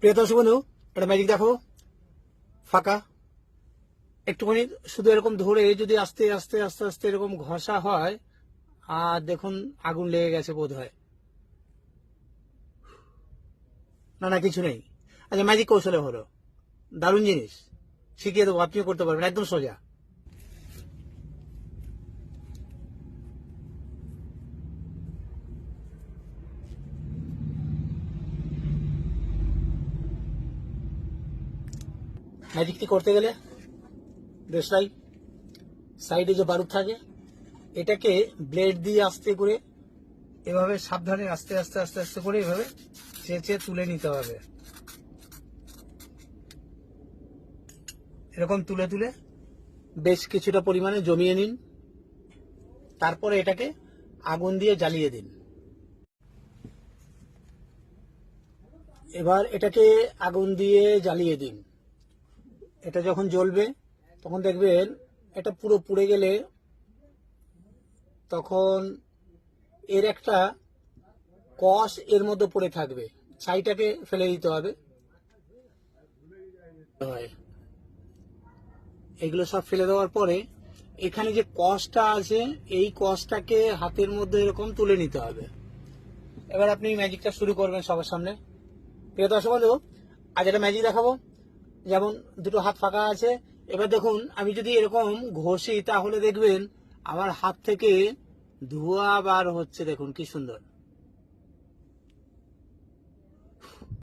প্রিয় দর্শক বন্ধু একটা ম্যাজিক দেখো। ফাঁকা। একটুখানি শুধু এরকম ধরে যদি আস্তে আস্তে আস্তে আস্তে এরকম ঘষা হয়, আর দেখুন আগুন লেগে গেছে বোধ হয় না না, কিছু নেই। আচ্ছা ম্যাজিক কৌশলে হলো। দারুণ জিনিস। শিখিয়ে দেবো, আপনিও করতে পারবেন, একদম সোজা। ম্যাজিকটি করতে গেলে দেশলাই সাইডে যে বারুদ থাকে এটাকে ব্লেড দিয়ে আস্তে করে এভাবে সাবধানে আস্তে আস্তে আস্তে আস্তে করে এভাবে চেঁচে তুলে নিতে হবে এরকম তুলে তুলে বেশ কিছুটা পরিমাণে জমিয়ে নিন তারপরে এটাকে আগুন দিয়ে জ্বালিয়ে দিন এবার এটাকে আগুন দিয়ে জ্বালিয়ে দিন এটা যখন জ্বলবে, তখন দেখবেন এটা পুরো পুড়ে গেলে তখন এর একটা কষ এর মধ্যে পড়ে থাকবে। ছাইটাকে ফেলে দিতে হবে। এগুলো সব ফেলে দেওয়ার পরে এখানে যে কষটা আছে, এই কষটাকে হাতের মধ্যে এরকম তুলে নিতে হবে। এবার আপনি ম্যাজিকটা শুরু করবেন সবার সামনে। প্রিয় দর্শক বন্ধু, আজ একটা ম্যাজিক দেখাবো। যেমন দুটো হাত ফাঁকা আছে, এবার দেখুন, আমি যদি এরকম ঘষি তাহলে দেখবেন আমার হাত থেকে ধোয়া বার হচ্ছে, দেখুন কি সুন্দর।